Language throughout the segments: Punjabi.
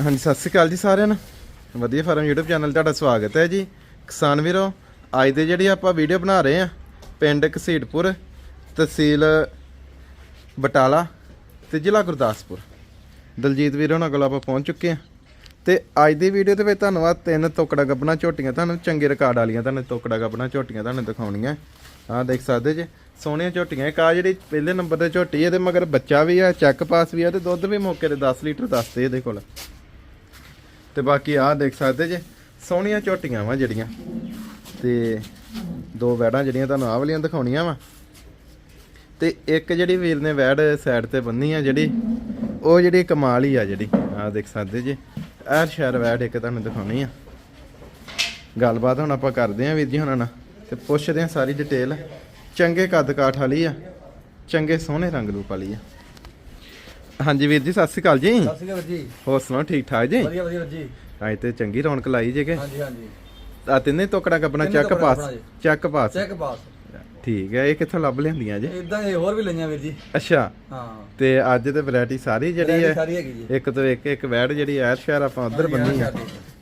ਹਾਂਜੀ, ਸਤਿ ਸ਼੍ਰੀ ਅਕਾਲ ਜੀ ਸਾਰਿਆਂ ਨੂੰ। ਵਧੀਆ ਫਾਰਮ YouTube ਚੈਨਲ ਤੁਹਾਡਾ ਸਵਾਗਤ ਹੈ ਜੀ। ਕਿਸਾਨ ਵੀਰੋ, ਅੱਜ ਦੇ ਜਿਹੜੀ ਆਪਾਂ ਵੀਡੀਓ ਬਣਾ ਰਹੇ ਆ ਪਿੰਡ ਘਸੀਟਪੁਰ, ਤਹਿਸੀਲ ਬਟਾਲਾ ਤੇ ਜ਼ਿਲ੍ਹਾ ਗੁਰਦਾਸਪੁਰ। ਦਲਜੀਤ ਵੀਰ ਉਹਨਾਂ ਕੋਲ ਆਪਾਂ ਪਹੁੰਚ ਚੁੱਕੇ ਆ ਤੇ ਅੱਜ ਦੀ ਵੀਡੀਓ ਦੇ ਵਿੱਚ ਤੁਹਾਨੂੰ ਆ ਤਿੰਨ ਤੋਕੜਾ ਗੱਬਣਾ ਝੋਟੀਆਂ, ਤੁਹਾਨੂੰ ਚੰਗੇ ਰਿਕਾਰਡ ਵਾਲੀਆਂ ਤੁਹਾਨੂੰ ਤੋਕੜਾ ਗੱਬਣਾ ਝੋਟੀਆਂ ਤੁਹਾਨੂੰ ਦਿਖਾਉਣੀਆਂ। ਆਹ ਦੇਖ ਸਕਦੇ ਜੇ, ਸੋਹਣੀਆਂ ਝੋਟੀਆਂ। ਇੱਕ ਆ ਜਿਹੜੀ ਪਹਿਲੇ ਨੰਬਰ ਤੇ ਝੋਟੀ ਇਹਦੇ ਮਗਰ ਬੱਚਾ ਵੀ ਆ ਚੈੱਕ ਪਾਸ ਵੀ ਆ ਤੇ ਦੁੱਧ ਵੀ ਮੌਕੇ ਤੇ 10 ਲੀਟਰ ਦੱਸਦੇ ਇਹਦੇ ਕੋਲ। ਤੇ ਬਾਕੀ ਆਹ ਦੇਖ ਸਕਦੇ ਜੇ, ਸੋਹਣੀਆਂ ਝੋਟੀਆਂ ਵਾ ਜਿਹੜੀਆਂ। ਤੇ ਦੋ ਵੈੜਾਂ ਜਿਹੜੀਆਂ ਤੁਹਾਨੂੰ ਆਹ ਵਾਲੀਆਂ ਦਿਖਾਉਣੀਆਂ ਵਾ। ਤੇ ਇੱਕ ਜਿਹੜੀ ਵੀਰ ਨੇ ਵੈੜ ਸਾਈਡ ਤੇ ਬੰਨੀ ਆ ਜਿਹੜੀ, ਉਹ ਜਿਹੜੀ ਕਮਾਲ ਹੀ ਆ ਜਿਹੜੀ, ਆਹ ਦੇਖ ਸਕਦੇ ਜੇ। ਐਰ ਸ਼ਹਿਰ ਵੈੜ ਇੱਕ ਤੁਹਾਨੂੰ ਦਿਖਾਉਣੀ ਆ। ਗੱਲਬਾਤ ਹੁਣ ਆਪਾਂ ਕਰਦੇ ਆਂ ਵੀਰ ਜੀ ਹੁਣਾਂ ਨਾਲ, ਤੇ ਪੁੱਛਦੇ ਆਂ ਸਾਰੀ ਡਿਟੇਲ ਚੰਗੇ ਕੱਦ ਕਾਠ ਵਾਲੀ ਆ, ਚੰਗੇ ਸੋਹਣੇ ਰੰਗ ਰੂਪ ਵਾਲੀ ਆ। ਹਾਂਜੀ ਵੀਰ ਜੀ ਸਤਿ ਸ਼੍ਰੀ ਅਕਾਲ ਜੀ। ਸਤਿ ਸ਼੍ਰੀ ਅਕਾਲ ਜੀ। ਹੋਰ ਸੁਣਾਓ ਠੀਕ ਠਾਕ ਜੀ? ਵਧੀਆ ਵਧੀਆ ਜੀ। ਅੱਜ ਤੇ ਚੰਗੀ ਰੌਣਕ ਲਾਈ ਜੇਗੇ ਹਾਂਜੀ ਹਾਂਜੀ। ਆ ਤਿੰਨੇ ਤੋਕੜਾ ਕੱਪਣਾ ਚੱਕ ਪਾਸ ਜੀ। ਚੱਕ ਪਾਸ। ਚੈੱਕ ਪਾਸ। ਠੀਕ ਹੈ ਇਹ ਕਿੱਥੋਂ ਲੱਭ ਲਿਆਂਦੀਆਂ ਜੀ? ਇਦਾਂ ਇਹ ਹੋਰ ਵੀ ਲਈਆਂ ਵੀਰ ਜੀ। ਅੱਛਾ। ਹਾਂ। ਤੇ ਅੱਜ ਤੇ ਵੈਰਾਈਟੀ ਸਾਰੀ ਜਿਹੜੀ ਹੈ ਜੀ। ਇੱਕ ਤੋਂ ਇੱਕ ਇੱਕ ਵੈੜ ਜਿਹੜੀ ਐਰ ਸ਼ਹਿਰ ਆਪਾਂ ਉਧਰ ਬੰਨੀ ਦੀ।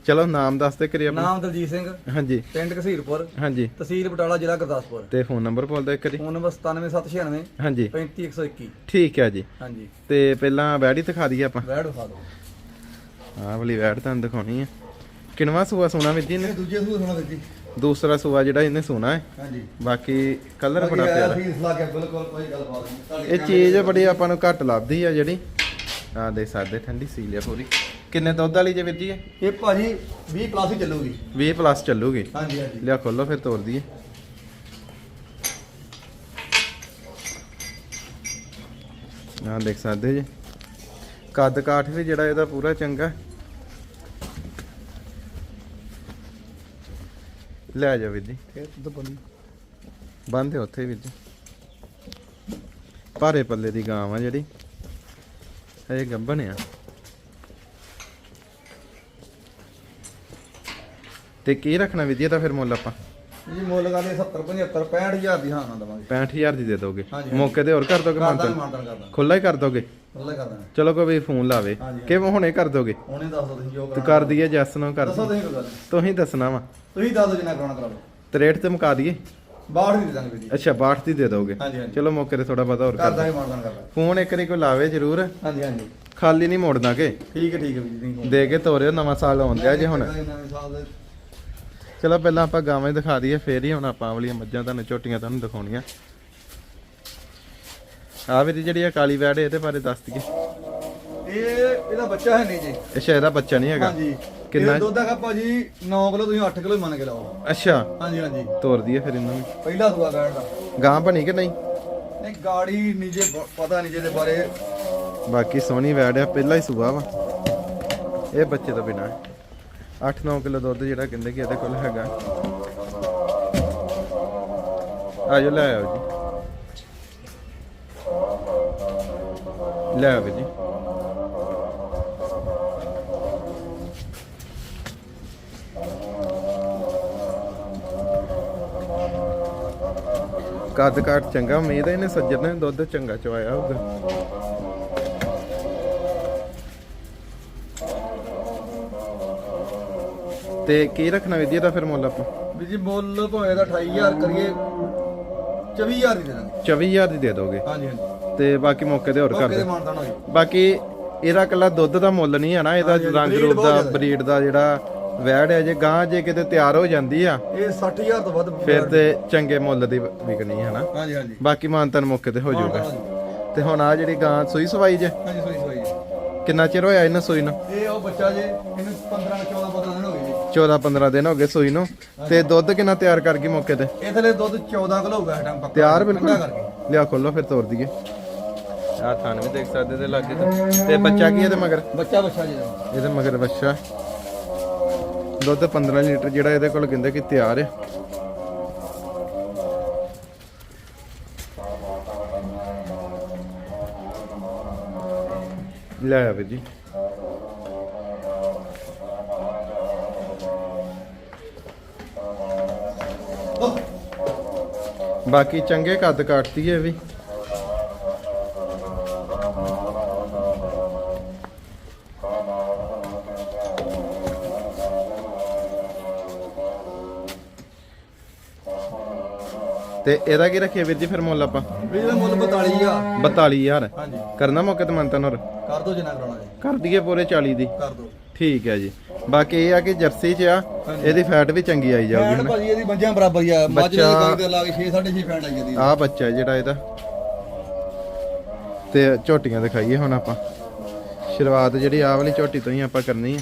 ਚਲੋ ਨਾਮ ਦੱਸ ਤੇ ਕਰੀ ਆਪਣਾ। ਨਾਮ ਦਲਜੀਤ ਸਿੰਘ। ਹਾਂਜੀ। ਪਿੰਡ ਘਸੀਰਪੁਰ ਹਾਂਜੀ। ਤਹਿਸੀਲ ਬਟਾਲਾ ਜ਼ਿਲ੍ਹਾ ਗੁਰਦਾਸਪੁਰ। ਤੇ ਫੋਨ ਨੰਬਰ ਬੋਲ ਦਿਓ ਇੱਕ ਵਾਰੀ। ਫੋਨ ਨੰਬਰ 97796 ਹਾਂਜੀ। 35121 ਠੀਕ ਹੈ ਜੀ। ਹਾਂਜੀ। ਤੇ ਪਹਿਲਾਂ ਵੈੜ ਦਿਖਾ ਦਈਏ ਆਪਾਂ। ਵੈੜ ਵਿਖਾ ਦਿਓ। ਆਹ ਵਾਲੀ ਵੈੜ ਤੁਹਾਨੂੰ ਦਿਖਾਉਣੀ ਹੈ ਕਿਨਵਾ ਸੂਆ ਸੋਨਾ ਵਿੱਚ ਜੀ ਨੇ ਇਹ ਦੂਜੇ ਸੁਣਾ ਵੀਰ ਜੀ। ਦੂਸਰਾ ਸੂਆ ਜਿਹੜਾ ਇਹਨੇ ਸੋਨਾ ਹੈ। ਹਾਂਜੀ। ਬਾਕੀ ਕਲਰ ਬੜਾ ਪਿਆਰਾ। ਫੀਸ ਲਾ ਕੇ ਬਿਲਕੁਲ ਕੋਈ ਗੱਲਬਾਤ ਨਹੀਂ। ਤੁਹਾਡੀ ਇਹ ਚੀਜ਼ ਬੜੀ ਆਪਾਂ ਨੂੰ ਘੱਟ ਲੱਭਦੀ ਆ ਜਿਹੜੀ। ਆ ਦੇ ਸਾਡੇ ਠੰਡੀ ਸੀਲ ਆ ਪੂਰੀ। ਕਿੰਨੇ ਦੁੱਧ ਵਾਲੀ ਜੇ ਵੀਰ ਜੀ ਇਹ ਇਹ ਭਾਜੀ 20 ਪਲੱਸ ਹੀ ਚੱਲੂਗੀ। 20 ਪਲੱਸ ਚੱਲੂਗੀ। ਹਾਂਜੀ ਹਾਂਜੀ। ਲਿਆ ਖੋਲੋ ਫਿਰ ਤੋੜ ਦਈਏ। ਆ ਦੇਖ ਸਕਦੇ ਜੀ। ਕੱਦ ਕਾਠ ਵੀ ਜਿਹੜਾ ਇਹਦਾ ਪੂਰਾ ਚੰਗਾ। ਲੈ ਜਾ ਵੀਰ ਜੀ ਦੁੱਧ ਬਣੀ ਬੰਦੇ ਉੱਥੇ ਵੀਰ ਜੀ ਭਾਰੇ ਪੱਲੇ ਦੀ ਗਾਂ ਆ ਜਿਹੜੀ। ਇਹ ਗੱਭਣ ਆ। ਤੇ ਕੀ ਰੱਖਣਾ ਵੀਰ ਜੀ ਇਹਦਾ ਫਿਰ ਮੁੱਲ ਆਪਾਂ। ਜੀ ਮੁੱਲ ਕਰਦੇ 70 75 65000 ਦੀ ਹਾਂ ਨਾ ਦਵਾਂਗੇ। 65000 ਦੀ ਦੇ ਦੋਗੇ। ਮੌਕੇ ਤੇ ਹੋਰ ਕਰ ਦੋਗੇ ਮਾਨਤਨ ਖੁੱਲਾ ਹੀ ਕਰ ਦੋਗੇ? ਚਲੋ ਕੋਈ ਵੀ ਫੋਨ ਲਾਵੇ। ਕਿ ਹੁਣੇ ਕਰ ਦੋਗੇ? ਉਹਨੇ ਦੱਸ ਦੋ ਤੁਸੀਂ ਜੋ ਕਰ ਦਈਏ ਜੈਸ ਨੂੰ ਕਰ ਦੱਸੋ ਤੁਸੀਂ ਕੋਈ ਗੱਲ ਨੀ। ਤੁਸੀਂ ਦੱਸਣਾ ਵਾ। ਤੁਸੀਂ ਦੱਸ ਦਿਓ ਜਿੰਨਾ ਕਰਾਉਣਾ ਕਰਾ ਲਓ। ਤੇ ਰੇਟ ਤੇ ਮੁਕਾ ਦਈਏ? ਬਾਹਰ ਵੀ ਦੇ ਦਾਂਗੇ ਜੀ। ਅੱਛਾ 62 ਦੀ ਦੇ ਦੋਗੇ। ਚਲੋ ਮੌਕੇ ਤੇ ਥੋੜਾ ਬਹੁਤਾ ਹੋਰ ਕਰ ਹੀ ਮਾਨਤਨ ਕਰਦਾ ਫੋਨ ਇੱਕ ਵਾਰੀ ਕੋਈ ਲਾਵੇ ਜ਼ਰੂਰ। ਹਾਂਜੀ ਹਾਂਜੀ। ਖਾਲੀ ਨਹੀਂ ਮੋੜਨਾ ਕਿ? ਠੀਕ ਹੈ ਠੀਕ ਹੈ ਵੀਰ ਜੀ ਦੇ ਕੇ ਤੋਰਿਓ ਨਵਾਂ ਸਾਲ ਆਉਣ ਡਿਆ ਜੇ ਹੁਣ। ਨਵੇਂ ਸਾਲ ਦੇ ਚਲੋ ਪਹਿਲਾਂ ਆਪਾਂ ਗਾਵਾਂ ਹੀ ਦਿਖਾ ਦਈਏ ਫੇਰ ਹੀ ਹੁਣ ਆਪਾਂ ਵਾਲੀਆਂ ਮੱਝਾਂ ਤੁਹਾਨੂੰ ਝੋਟੀਆਂ ਤੁਹਾਨੂੰ ਦਿਖਾਉਣੀਆਂ। ਆ ਵੀ ਜਿਹੜੀ ਆ ਕਾਲੀ ਵੈੜ ਇਹਦੇ ਬਾਰੇ ਦੱਸ ਦਈਏ। ਇਹ ਇਹਦਾ ਬੱਚਾ ਹੈ ਨਹੀਂ ਜੀ। ਇਹ ਸ਼ਾਇਦ ਦਾ ਬੱਚਾ ਨਹੀਂ ਹੈਗਾ। ਹਾਂਜੀ। ਕਿੰਨਾ? ਦੁੱਧ ਹੈਗਾ ਭਾਜੀ 9 ਕਿਲੋ ਤੁਸੀਂ 8 ਕਿਲੋ ਮੰਨ ਕੇ ਲਾਓ। ਅੱਛਾ। ਹਾਂਜੀ ਹਾਂਜੀ। ਤੋਰ ਦਈਏ ਫਿਰ ਇਹਨੂੰ ਵੀ ਪਹਿਲਾ ਸੂਆ ਬੈਠ ਦਾ। ਗਾਂ ਬਣੀ ਕਿ ਨਹੀਂ? ਨਹੀਂ ਗਾੜੀ ਨੀਜੇ ਪਤਾ ਨਹੀਂ ਜਿਹਦੇ ਬਾਰੇ। ਬਾਕੀ ਸੋਹਣੀ ਵੈੜ ਆ ਪਹਿਲਾ ਹੀ ਸੂਆ ਵਾ। ਇਹ ਬੱਚੇ ਤੋਂ ਬਿਨਾ। 8-9 ਕਿਲੋ ਦੁੱਧ ਜਿਹੜਾ ਕਹਿੰਦੇ ਕਿ ਇਹਦੇ ਕੋਲ ਹੈਗਾ। ਆਜੋ ਲੈ ਆਓ ਜੀ। ਲੈ ਆਓ ਜੀ। ਕੱਦ ਕਾਟ ਚੰਗਾ, ਉਮੀਦ ਹੈ ਇਹਨੇ ਸੱਜਣ ਨੇ ਦੁੱਧ ਚੰਗਾ ਚਵਾਇਆ ਹੋਊਗਾ। ਤੇ ਕੀ ਰੱਖਣਾ ਵਿਧੀ ਦਾ ਫਿਰ ਮੁੱਲ ਆਪਾਂ? ਵੀ ਜੀ ਮੁੱਲ ਭਾਵੇਂ ਦਾ 28000 ਕਰੀਏ 24000 ਦੀ ਦਾਂਗੇ। 24000 ਦੀ ਦੇ ਦੋਗੇ? ਹਾਂਜੀ ਹਾਂਜੀ। ਤੇ ਬਾਕੀ ਮੌਕੇ ਤੇ ਹੋਰ ਕਰ ਦੇ ਬਾਕੀ ਇਹਦਾ ਕੱਲਾ ਦੁੱਧ ਦਾ ਮੁੱਲ ਨਹੀਂ ਹੈ ਨਾ ਇਹਦਾ ਰੰਗ ਰੂਪ ਦਾ। ਬਰੀਡ ਦਾ ਜਿਹੜਾ ਵੈੜ ਹੈ ਜੇ ਗਾਂ ਜੇ ਕਿਤੇ ਤਿਆਰ ਹੋ ਜਾਂਦੀ ਆ ਇਹ 60000 ਤੋਂ ਵੱਧ ਫਿਰ ਤੇ ਚੰਗੇ ਮੁੱਲ ਦੀ ਵਿਕਣੀ ਹੈ ਨਾ। ਹਾਂਜੀ ਹਾਂਜੀ। ਬਾਕੀ ਮਾਨਤਨ ਮੌਕੇ ਤੇ ਹੋ ਜਾਊਗਾ। ਤੇ ਹੁਣ ਆ ਜਿਹੜੀ ਗਾਂ ਸੂਈ ਸਵਾਈ ਜੇ? ਹਾਂਜੀ ਸੋਈ ਜੀ। ਕਿੰਨਾ ਚਿਰ ਹੋਇਆ ਇਹਨਾਂ ਸੂਈ ਨੂੰ? ਇਹ ਉਹ ਬੱਚਾ ਜੇ ਇਹਨੂੰ 15 14 15 ਦਿਨ ਹੋ ਗਏ 14 15 ਦਿਨ ਹੋ ਗਏ ਸੂਈ ਨੂੰ। ਤੇ ਦੁੱਧ ਕਿੰਨਾ ਤਿਆਰ ਕਰ ਗਈ ਮੌਕੇ ਤੇ? ਇਹ ਥਲੇ ਦੁੱਧ 14 ਕਿਲੋ ਹੋਊਗਾ ਇਸ ਟਾਈਮ ਪੱਕਾ। ਤਿਆਰ ਬਿਲਕੁਲ? ਲਿਆ ਖੋਲੋ ਫਿਰ ਤੋੜ ਦਈਏ। ਆ ਥਾਨ ਵੀ ਦੇਖ ਸਕਦੇ ਤੇ ਲੱਗੇ ਤੇ। ਤੇ ਬੱਚਾ ਕੀ ਇਹਦੇ ਮਗਰ? ਬੱਚਾ ਬੱਚਾ ਜੀ ਦਾ। ਇਹਦੇ ਮਗਰ ਬੱਚਾ। ਦੁੱਧ 15 ਲੀਟਰ ਜਿਹੜਾ ਇਹਦੇ ਕੋਲ ਕਹਿੰਦੇ ਕਿ ਤਿਆਰ ਹੈ ਲੈ ਆ ਵੀਰ ਜੀ। ਬਾਕੀ ਚੰਗੇ ਕੱਦ ਕੱਟਦੀ ਹੈ ਵੀ। ਤੇ ਇਹਦਾ ਕੀ ਰੱਖਿਆ ਵੀਰ ਜੀ ਫਿਰ ਮੁੱਲ ਆਪਾਂ? ਵੀਰ ਦਾ ਮੁੱਲ 42000 42000 ਹਾਂਜੀ। ਕਰਨਾ ਮੌਕੇ ਤੇ ਮੰਨਤਨ ਹੋਰ? ਕਰ ਦੋ ਜਿੰਨਾ ਕਰਾਉਣਾ ਜੀ। ਕਰ ਦਈਏ ਪੂਰੇ 40 ਦੀ। ਕਰ ਦੋ। ਠੀਕ ਹੈ ਜੀ। ਬਾਕੀ ਇਹ ਆ ਕਿ ਜਰਸੀ 'ਚ ਆ ਇਹਦੀ ਫੈਟ ਵੀ ਚੰਗੀ ਆਈ ਜਾਊਗੀ। ਫੈਂਟ ਭਾਜੀ ਇਹਦੀ ਬੰਜਿਆਂ ਬਰਾਬਰ ਹੀ ਆ। ਮੱਝ ਦੇ ਕੋਈ ਤੇ ਲਾ ਕੇ 6 6.5 ਫੈਂਟ ਆਈ ਜਾਂਦੀ ਆ। ਬੱਚਾ ਜਿਹੜਾ ਇਹਦਾ। ਤੇ ਝੋਟੀਆਂ ਦਿਖਾਈਏ ਹੁਣ ਆਪਾਂ। ਸ਼ੁਰੂਆਤ ਜਿਹੜੀ ਆ ਵਾਲੀ ਝੋਟੀ ਤੋਂ ਹੀ ਆਪਾਂ ਕਰਨੀ ਹੈ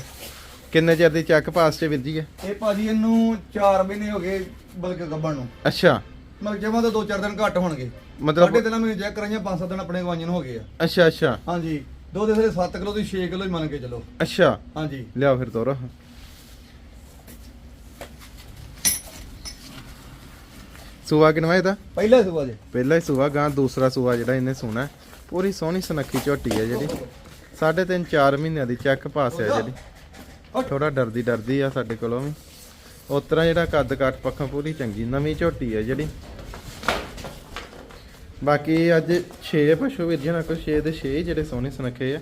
ਕਿੰਨੇ ਚਿਰ ਦੀ ਚੱਕ ਪਾਸ ਚ ਵੀਰ ਜੀ ਹੈ ਇਹ ਭਾਜੀ ਇਹਨੂੰ 4 ਮਹੀਨੇ ਹੋ ਗਏ ਬਲਕਿ ਗੱਬਣ ਨੂੰ। ਅੱਛਾ। ਮਤਲਬ ਜਮਾ ਤਾਂ 2-4 ਦਿਨ ਘੱਟ ਹੋਣਗੇ। ਮਤਲਬ ਸਾਡੇ ਤਿੰਨ ਮਹੀਨੇ ਚੈੱਕ ਕਰਾਈਆਂ 5-7 ਦਿਨ ਆਪਣੇ ਗਵਾਈਆਂ ਨੂੰ ਹੋ ਗਏ ਆ। ਅੱਛਾ ਅੱਛਾ। ਹਾਂਜੀ। ਦੋ ਦੇ ਸਾਰੇ 7 ਕਿਲੋ ਦੀ 6 ਕਿਲੋ ਹੀ ਮੰਨ ਕੇ ਚੱਲੋ। ਅੱਛਾ। ਹਾਂਜੀ। ਲਿਆਓ ਫਿਰ ਤੋਰੋ। ਸੂਆ ਕਿਨਵਾ ਇਹਦਾ? ਪਹਿਲਾ ਸੁਬਾ ਜੇ। ਪਹਿਲਾ ਹੀ ਸੂਆ ਗਾਂ ਦੂਸਰਾ ਸੂਆ ਜਿਹੜਾ ਇਹਨੇ ਸੁਣਾ ਪੂਰੀ ਸੋਹਣੀ ਸੁਨੱਖੀ ਝੋਟੀ ਹੈ ਜਿਹੜੀ। ਸਾਢੇ ਤਿੰਨ 4 ਮਹੀਨਿਆਂ ਦੀ ਚੱਕ ਪਾਸ ਹੈ ਜਿਹੜੀ। ਥੋੜਾ ਡਰਦੀ ਡਰਦੀ ਆ ਸਾਡੇ ਕੋਲੋਂ ਵੀ। ਉਤਰਾ ਜਿਹੜਾ ਕੱਦ ਕਾਠ ਪੱਖੋਂ ਪੂਰੀ ਚੰਗੀ ਨਵੀਂ ਝੋਟੀ ਹੈ ਜਿਹੜੀ। ਬਾਕੀ ਅੱਜ 6 ਪਸ਼ੂ ਵੀਰ ਜਣਾ ਕੋ 6 ਦੇ 6 ਜਿਹੜੇ ਸੋਹਣੇ ਸੁਨੱਖੇ ਆ।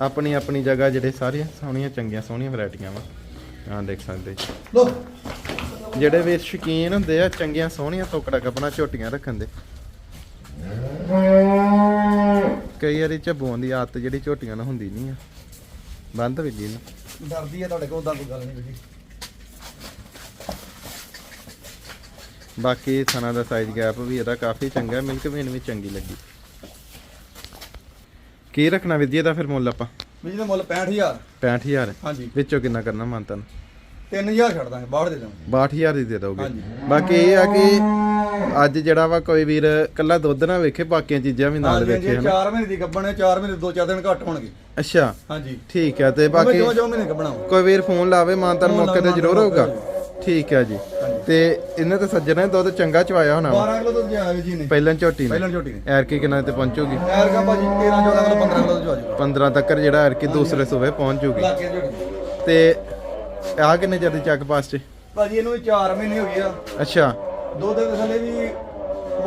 ਆਪਣੀ ਆਪਣੀ ਜਗ੍ਹਾ ਜਿਹੜੇ ਸਾਰੀਆਂ ਸੋਹਣੀਆਂ ਚੰਗੀਆਂ ਸੋਹਣੀਆਂ ਵੈਰਾਈਟੀਆਂ ਵਾ। ਆਹ ਦੇਖ ਸਕਦੇ ਜੀ। ਲੋ। ਜਿਹੜੇ ਵੀ ਸ਼ੌਕੀਨ ਹੁੰਦੇ ਆ ਚੰਗੀਆਂ ਸੋਹਣੀਆਂ ਤੋਕੜਾ ਕਪਣਾ ਝੋਟੀਆਂ ਰੱਖਣ ਦੇ। ਕਈ ਵਾਰੀ ਝੱਬੂਆਂ ਦੀ ਆਦਤ ਜਿਹੜੀ ਝੋਟੀਆਂ ਨਾਲ ਹੁੰਦੀ ਨਹੀਂ ਆ। ਬੰਦ ਵੀ ਜੀ ਨੂੰ ਡਰਦੀ ਆ ਤੁਹਾਡੇ ਕੋਲ ਉਦਾਂ ਕੋਈ ਗੱਲ ਨਹੀਂ ਜੀ। ਬਾਕੀ ਥਣਾ ਦਾ ਸਾਈਜ਼ ਗੈਪ ਵੀ ਇਹਦਾ ਕਾਫੀ ਚੰਗਾ ਹੈ, ਮਿਲਕ ਵੇਨ ਵੀ ਚੰਗੀ ਲੱਗੀ। ਕੀ ਰੱਖਣਾ ਵਿਦਿਆ ਦਾ ਫਿਰ ਮੁੱਲ ਆਪਾਂ? ਵੀ ਜਿਹਦਾ ਮੁੱਲ 65000 65000 ਹਾਂਜੀ। ਵਿੱਚੋਂ ਕਿੰਨਾ ਕਰਨਾ ਮੰਤਨ 3000 ਛੱਡ ਦਾਂਗੇ ਬਾਹਰ ਦੇ ਦਾਂਗੇ 62000 ਦੀ ਦੇ ਦੋਗੇ। ਬਾਕੀ ਇਹ ਆ ਕਿ ਅੱਜ ਜਿਹੜਾ ਵਾ ਕੋਈ ਵੀਰ ਕੱਲਾ ਦੁੱਧ ਨਾ ਵੇਖੇ ਬਾਕੀਆਂ ਚੀਜ਼ਾਂ ਵੀ ਨਾਲ ਵੇਖੇ ਹਾਂਜੀ ਹਨਾ? 4 ਮਹੀਨੇ ਦੀ ਗੱਬਣ ਹੈ 4 ਮਹੀਨੇ 2-4 ਦਿਨ ਘੱਟ ਹੋਣਗੇ। ਅੱਛਾ। ਹਾਂਜੀ। ਠੀਕ ਹੈ ਤੇ ਬਾਕੀ ਜੋ ਜੋ ਮਹੀਨੇ ਗੱਬਣਾ ਕੋਈ ਵੀਰ ਫੋਨ ਲਾਵੇ ਮਾਨਤਨ ਮੌਕੇ ਤੇ ਜ਼ਰੂਰ ਹੋਊਗਾ। ਠੀਕ ਹੈ ਜੀ। ਤੇ ਇਹਨੇ ਤਾਂ ਸੱਜਣਾ ਦੁੱਧ ਚੰਗਾ ਚਵਾਇਆ ਹੋਣਾ ਵਾ। 12 ਕਿਲੋ ਦੁੱਧ ਜਿਆ ਜੀ ਨੇ। ਪਹਿਲਾਂ ਝੋਟੀ ਨੇ। ਪਹਿਲਾਂ ਝੋਟੀ ਨੇ। ਐਰਕੀ ਕਿੰਨਾ ਤੇ ਪਹੁੰਚੂਗੀ? ਐਰ ਕਾ ਭਾਜੀ 13 14 ਕਿਲੋ 15 ਕਿਲੋ ਦੁੱਧ ਆ 15 ਤੱਕ ਜਿਹੜਾ ਐਰਕੀ ਦੂਸਰੇ ਸੂਬੇ ਪਹੁੰਚ ਜੂਗੀ ਲੱਗ ਕੇ ਝੋਟੀ। ਤੇ ਆ ਕਿੰਨੇ ਚਿਰ ਦੀ ਚੱਕ ਪਾਸ ਚ ਭਾਜੀ ਇਹਨੂੰ 4 ਮਹੀਨੇ ਹੋ ਗਏ ਆ। ਅੱਛਾ। ਦੁੱਧ ਦੇ ਥੱਲੇ ਵੀ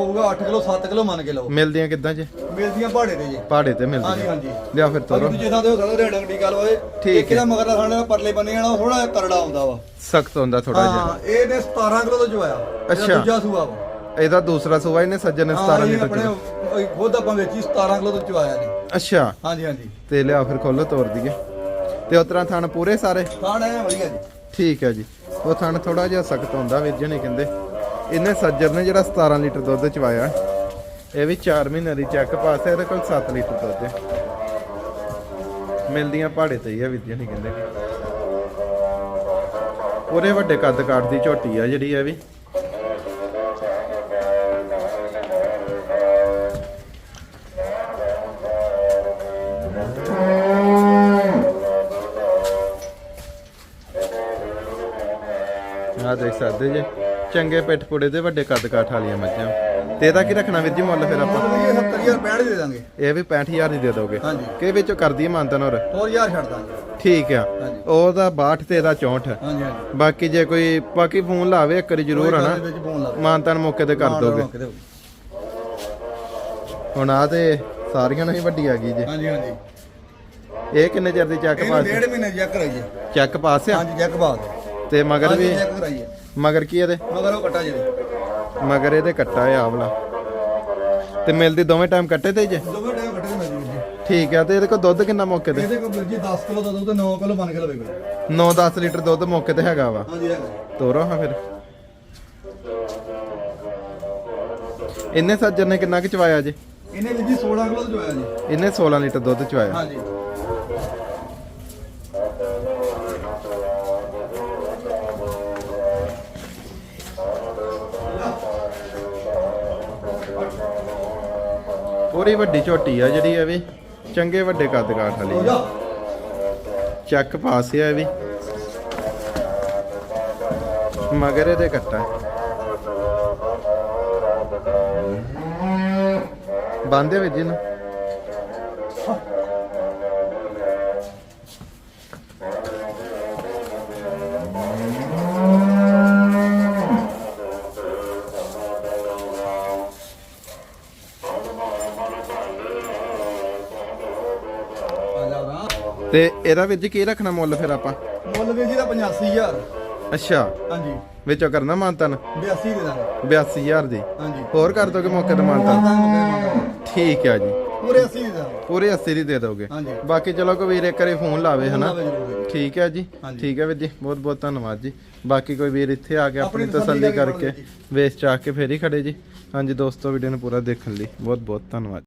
ਹੋਊਗਾ 8 ਕਿਲੋ 7 ਕਿਲੋ ਮੰਨ ਕੇ ਲਓ। ਮਿਲਦੀਆਂ ਕਿੱਦਾਂ ਜੇ? ਮਿਲਦੀਆਂ ਭਾੜੇ ਤੇ ਜੀ। ਪਹਾੜੇ ਤੇ ਹਾਂਜੀ ਮਿਲਦੀਆਂ। ਹਾਂਜੀ ਲਿਆ ਫਿਰ ਤੋਰੋ। ਦੂਜੇ ਥਾਂ ਤੇ ਹੋ ਸਕਦਾ ਰੇਡੰਗ ਦੀ ਗੱਲ ਹੋਏ ਠੀਕ ਇੱਕ ਦਾ ਮਗਰ ਖਾਣੇ ਦਾ ਪਰਲੇ ਬੰਨੇ ਜਾਣਾ ਥੋੜਾ ਜਿਹਾ ਕਰੜਾ ਆਉਂਦਾ ਵਾ। ਸਖਤ ਹੁੰਦਾ ਥੋੜਾ ਜਿਹਾ। ਹਾਂ ਇਹਨੇ 17 ਕਿਲੋ ਤੋਂ ਜਵਾਇਆ ਅੱਛਾ। ਦੂਜਾ ਸੂਆ ਵਾ। ਇਹਦਾ ਦੂਸਰਾ ਸੂਆ ਇਹਨੇ ਸੱਜਣ ਨੇ 17 ਹਾਂ, ਇਹ ਲੀਟਰ ਆਪਣੇ ਚ। ਉਹ ਖੁਦ ਆਪਾਂ ਵੇਚੀ 17 ਕਿਲੋ ਤੋਂ ਚਵਾਇਆ ਨੇ ਅੱਛਾ। ਹਾਂਜੀ ਹਾਂਜੀ। ਤੇ ਲਿਆ ਫਿਰ ਖੋਲੋ ਤੋਰ ਦਈਏ। ਤੇ ਉਤਰਾ ਥਣ ਪੂਰੇ ਸਾਰੇ? ਖਾਣ ਆਇਆ ਵਧੀਆ ਜੀ। ਠੀਕ ਹੈ ਜੀ। ਉਹ ਥਣ ਥੋੜਾ ਜਿਹਾ ਸਖਤ ਹੁੰਦਾ ਵੀਰ ਕਹਿੰਦੇ। ਇਹਨੇ ਸੱਜਰ ਨੇ ਜਿਹੜਾ 17 ਲੀਟਰ ਦੁੱਧ ਚਵਾਇਆ, ਇਹ ਵੀ 4 ਮਹੀਨੇ ਦੀ ਚੈੱਕ ਪਾਸ ਹੈ, ਇਹਦੇ ਕੋਲ 7 ਲੀਟਰ ਦੁੱਧ ਹੈ। ਮਿਲਦੀਆਂ ਪਹਾੜੇ ਤੇ ਹੀ ਆ ਵੀਰ ਜਣੇ ਕਹਿੰਦੇ ਉਹਦੇ ਵੱਡੇ ਕੱਦ ਕਾਠ ਦੀ ਝੋਟੀ ਆ ਜਿਹੜੀ ਇਹ ਵੀ। ਆ ਦੇਖ ਸਕਦੇ ਜੇ। ਚੰਗੇ ਪਿੱਠ ਪੁੜੇ ਦੇ ਵੱਡੇ ਕੱਦ ਕਾਠ ਵਾਲੀਆਂ ਮੱਝਾਂ। ਤੇ ਇਹਦਾ ਕੀ ਰੱਖਣਾ ਵੀਰ ਜੀ ਮੁੱਲ ਫਿਰ ਆਪਾਂ? ਇਹ 70000 65 ਦੇ ਦਾਂਗੇ। ਇਹ ਵੀ 65000 ਦੀ ਦੇ ਦੋਗੇ। ਹਾਂਜੀ। ਕਿ ਵਿੱਚੋਂ ਕਰਦੀ ਹੈ ਮਾਨਤਨ ਹੋਰ? ਹੋਰ ਯਾਰ ਛੱਡ ਦਾਂਗੇ। ਠੀਕ ਆ। ਉਹਦਾ 62 ਤੇ ਇਹਦਾ 64 ਹਾਂਜੀ ਹਾਂਜੀ। ਬਾਕੀ ਜੇ ਕੋਈ ਬਾਕੀ ਫੋਨ ਲਾਵੇ ਇੱਕ ਵਾਰੀ ਜ਼ਰੂਰ ਵਿੱਚ ਫੋਨ ਲਾ ਦਿਓ। ਮਾਨਤਨ ਮੌਕੇ ਤੇ ਕਰ ਦੋਗੇ। ਹੁਣ ਆ ਤੇ ਸਾਰੀਆਂ ਨਾਲ ਹੀ ਵੱਡੀ ਆ ਗਈ ਜੇ। ਹਾਂਜੀ ਹਾਂਜੀ। ਇਹ ਕਿੰਨੇ ਚਿਰ ਦੀ ਚੱਕ ਇਹਨੂੰ ਪਾਸ ਡੇਢ ਮਹੀਨੇ ਚੈੱਕ ਕਰਾਈਏ ਚੱਕ ਪਾਸ ਆ? ਹਾਂਜੀ ਚੈੱਕ ਬਾਅਦ। ਤੇ ਮਗਰ ਵੀ ਚੈੱਕ ਕਰਾਈਏ ਮਗਰ ਕੀ ਇਹਦੇ? ਮਗਰ ਉਹ ਕੱਟਾ ਜਿਹੜੇ ਮਗਰ ਇਹਦੇ ਕੱਟਾ ਆ ਆਵਲਾ। ਤੇ ਮਿਲਦੀ ਦੋਵੇਂ ਟਾਈਮ ਕੱਟੇ ਤੇ ਜੇ? ਦੋਵੇਂ ਟਾਈਮ ਕੱਟੇ ਮਿਲ ਜੀ। ਠੀਕ ਆ ਤੇ ਇਹਦੇ ਕੋਲ ਦੁੱਧ ਕਿੰਨਾ ਮੌਕੇ ਤੇ? ਇਹਦੇ ਕੋਲ ਜੀ 10 ਕਿਲੋ ਦਾ ਦੁੱਧ ਤੇ 9 ਕਿਲੋ ਬਣ ਕੇ ਲਵੇਗਾ 9-10 ਲੀਟਰ ਦੁੱਧ ਮੌਕੇ ਤੇ ਹੈਗਾ ਵਾ। ਹਾਂਜੀ ਹੈਗਾ। ਤੋਰੋ ਹਾਂ ਫਿਰ। ਇੰਨੇ ਸੱਜਰ ਨੇ ਕਿੰਨਾ ਕੁ ਚਵਾਇਆ ਜੇ? ਇਹਨੇ ਜੀ 16 ਕਿਲੋ ਦਾ ਜੋਇਆ ਜੀ। ਇਹਨੇ 16 ਲੀਟਰ ਦੁੱਧ ਚਵਾਇਆ। ਹਾਂਜੀ। ਪੂਰੀ ਵੱਡੀ ਝੋਟੀ ਆ ਜਿਹੜੀ ਇਹ ਵੀ ਚੰਗੇ ਵੱਡੇ ਕੱਦ ਕਾਠ ਹੋ ਵਾਲੀ ਆ। ਚੱਕ ਪਾਸ ਆ ਇਹ ਵੀ। ਮਗਰ ਇਹਦੇ ਕੱਟਾ। ਬੰਦੇ ਵਿੱਚ ਜੀ ਤੇ ਇਹਦਾ ਵਿੱਚ ਕੀ ਰੱਖਣਾ ਮੁੱਲ ਫਿਰ ਆਪਾਂ? ਮੁੱਲ ਵੀਰ ਜੀ ਦਾ 85000 ਅੱਛਾ। ਹਾਂਜੀ। ਵਿੱਚੋਂ ਕਰਨਾ ਮਾਨਤਨ? 82 ਦੇ ਦਾਂਗੇ 82000 ਦੀ। ਹਾਂਜੀ। ਹੋਰ ਕਰ ਦੋਗੇ ਮੌਕੇ ਤੇ ਮਾਨਤਨ? ਠੀਕ ਆ ਜੀ। ਪੂਰੇ 80 ਦੇ ਦਾਂਗੇ ਪੂਰੇ 80 ਦੀ ਦੇ ਦੋਗੇ। ਹਾਂਜੀ। ਬਾਕੀ ਚਲੋ ਕੋਈ ਵੀਰ ਇੱਕ ਵਾਰੀ ਫੋਨ ਲਾਵੇ ਹਨਾ? ਲਾਵੇ ਜ਼ਰੂਰ ਜੀ। ਠੀਕ ਹੈ ਜੀ। ਹਾਂਜੀ। ਠੀਕ ਹੈ ਵੀਰ ਜੀ। ਬਹੁਤ ਬਹੁਤ ਧੰਨਵਾਦ ਜੀ। ਬਾਕੀ ਕੋਈ ਵੀਰ ਇੱਥੇ ਆ ਕੇ ਆਪਣੀ ਆਪਣੀ ਤਸੱਲੀ ਤਸੱਲੀ ਕਰਕੇ ਕਰਕੇ ਵੇਚ ਚਾ ਕੇ ਫੇਰ ਹੀ ਖੜੇ ਜੀ। ਹਾਂਜੀ ਦੋਸਤੋ ਵੀਡੀਓ ਨੂੰ ਪੂਰਾ ਦੇਖਣ ਲਈ ਬਹੁਤ ਬਹੁਤ ਧੰਨਵਾਦ।